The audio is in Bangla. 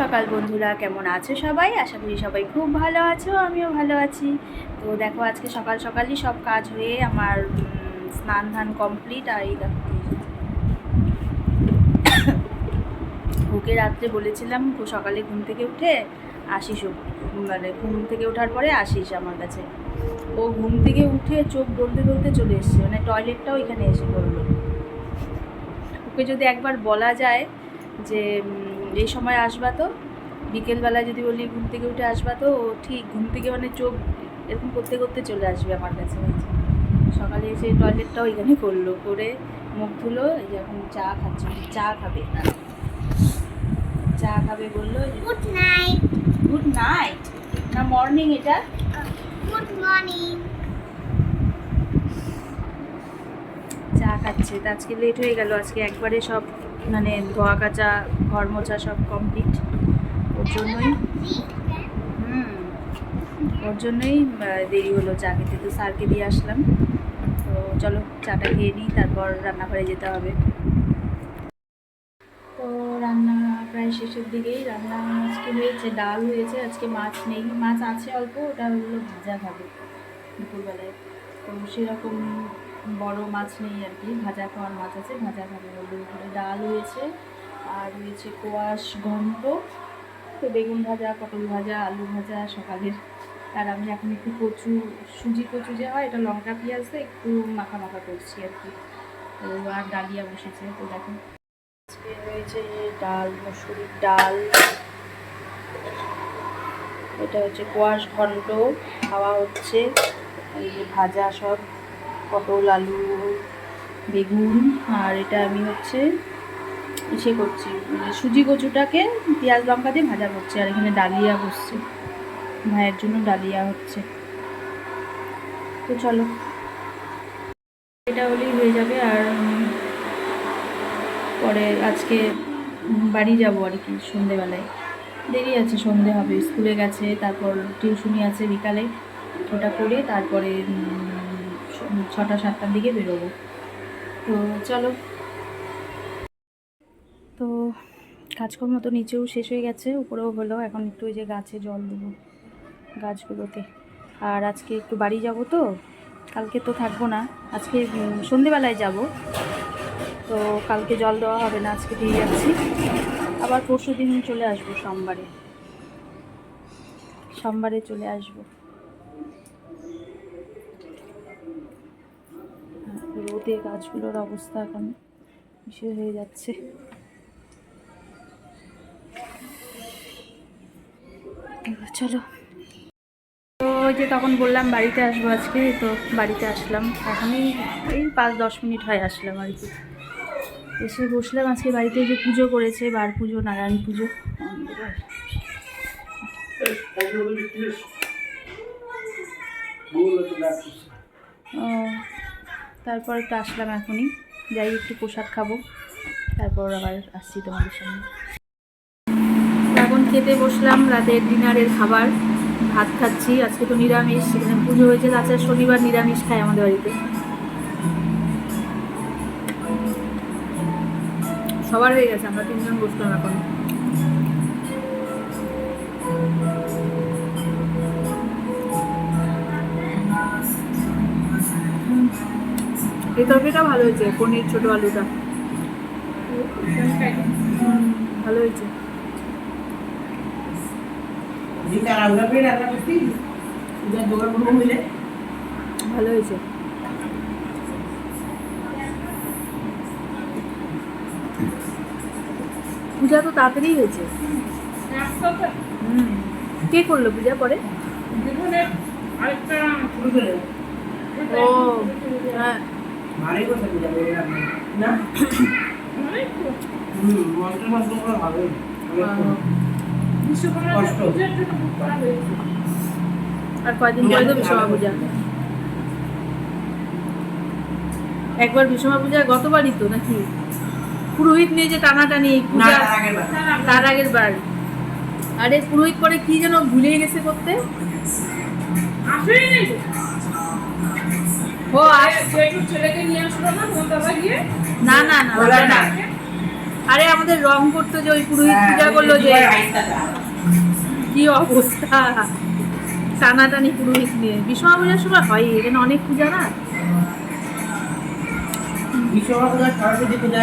সকাল বন্ধুরা, কেমন আছো সবাই? আশা করি সবাই খুব ভালো আছো, আমিও ভালো আছি। তো দেখো, আজকে সকাল সকালই সব কাজ হয়ে আমার স্নান ধান কমপ্লিট আর এই দেখো। ওকে রাত্রে বলেছিলাম সকালে ঘুম থেকে উঠে আসিস ও। মানে ঘুম থেকে ওঠার পরে আসিস আমার কাছে। ও ঘুম থেকে উঠে চোখ ডলতে ডলতে চলে এসছে মানে টয়লেটটাও এখানে এসে করল ওকে যদি একবার বলা যায় যে এই সময় আসবা তো? বিকেলবেলা যদি বলি ঘুম থেকে উঠে আসবা তো ও ঠিক ঘুম থেকে মানে চোখ এরকম করতে করতে চলে আসবে আমার কাছে। সকালে এসে টয়লেটটাও এখানে করল করে মুখ ধুলো এই যে এখন চা খাচ্ছে চা খাবে। চা খাবে বলল গুড নাইট গুড নাইট না মর্নিং এটা? গুড মর্নিং চা খাচ্ছে। তা আজকে লেট হয়ে গেল, আজকে একবারে সব মানে ধোয়া কাচা, ঘর মোছা সব কমপ্লিট ওর জন্যই হুম, ওর জন্যই দেরি হলো চা খেতে। তো স্যারকে দিয়ে আসলাম। তো চলো চাটা খেয়ে নিই, তারপর রান্নাঘরে যেতে হবে। তো রান্না প্রায় শেষের দিকেই। রান্না আজকে হয়েছে, ডাল হয়েছে, আজকে মাছ নেই। মাছ আছে অল্প, ওটা হলো ভাজা খাবে দুপুরবেলায়। তো সেরকম বড় মাছ নেই আর কি, ভাজা খাওয়ার মাছ আছে, ভাজা খাবে বলে উপরে ডাল হয়েছে আর রয়েছে কোয়াশ, ঘন্ট, তো বেগুন ভাজা, পটল ভাজা, আলু ভাজা, সকালের। আর আমি এখন একটু কচু, সুজি কচু যে হয়, এটা লঙ্কা, পেঁয়াজ একটু মাখা মাখা করছি আর কি। তো আর ডালিয়া বসেছে, তো দেখো। আজকে হয়েছে ডাল, মসুরির ডাল। এটা হচ্ছে কোয়াশ, ঘন্ট, খাওয়া হচ্ছে। এই যে ভাজা সব। পটল, আলু, বেগুন, আর এটা আমি হচ্ছে ইসে করছি। মানে সুজি কচুটাকে পেঁয়াজ লঙ্কা দিয়ে ভাজা করছি, আর এখানে ডালিয়া বসছে। ভাইয়ের জন্য ডালিয়া হচ্ছে। তো চলো, এটা হলেই হয়ে যাবে, আর পরে আজকে বাড়ি যাব আর কি সন্ধেবেলায়। দেরি আছে, সন্ধে হবে, স্কুলে গেছে, তারপর টিউশনি আছে বিকালে। ওটা করে তারপরে ছটা, সাতটার দিকে বেরোবো। তো চলো। তো কাজকর্ম তো নিচেও শেষ হয়ে গেছে, উপরেও হলো। এখন একটু ওই যে গাছে জল দেবো গাছগুলোতে আর আজকে একটু বাড়ি যাব তো, কালকে তো থাকব না। আজকে সন্ধেবেলায় যাব। তো কালকে জল দেওয়া হবে না, আজকে দিয়ে যাচ্ছি। আবার পরশু দিন চলে আসব সোমবারে। সোমবারে চলে আসব। রোদে গাছগুলোর অবস্থা এখন বিশেষ হয়ে যাচ্ছে। চলো। তো ওই যে তখন বললাম বাড়িতে আসব আজকে, তো বাড়িতে আসলাম। এখনই এই পাঁচ দশ মিনিট হয় আসলাম আর কি। এসে বসলাম, আজকে বাড়িতে যে পুজো করেছে, বার পুজো, নারায়ণ পুজো। ও তারপর তো আসলাম এখনই। যাই, একটু প্রসাদ খাব। তারপর আবার আসছি তোমাদের সামনে। এখন খেতে বসলাম, রাতের ডিনারের খাবার। ভাত খাচ্ছি। আজকে তো নিরামিষ, সেখানে পুজো হয়েছে তাছাড়া শনিবার নিরামিষ খায় আমাদের বাড়িতে। সবার হয়ে গেছে, আমরা তিনজন বসলাম এখন এই তরকারিটা ভালো হয়েছে পনির ছোট আলুটা। ভালো হয়েছে। ভালো হয়েছে। পূজা তো তাড়াতাড়ি হয়েছে। কে করল পূজা পরে? ও হ্যাঁ। আর কয়দিন পরে তো বিশ্বমা পূজা একবার বিশ্বমা পূজা গতবারই তো নাকি? পুরোহিত নিয়ে যে টানাটানি পূজা তার আগের বার। আরে পুরোহিত পরে কি যেন ভুলে গেছে করতে? ও ছেলেকে নিয়ে আসলো না তোমার বাবা গিয়ে না। না। না না আরে আমাদের রং করতো যে ওই পুরোহিত পূজা করল যে। কি অবস্থা। টানাটানি পুরোহিত নিয়ে। বিশ্বমা পূজার সময় হয় এখানে অনেক পূজা না? বিশ্বমা পূজা সরস্বতী পূজা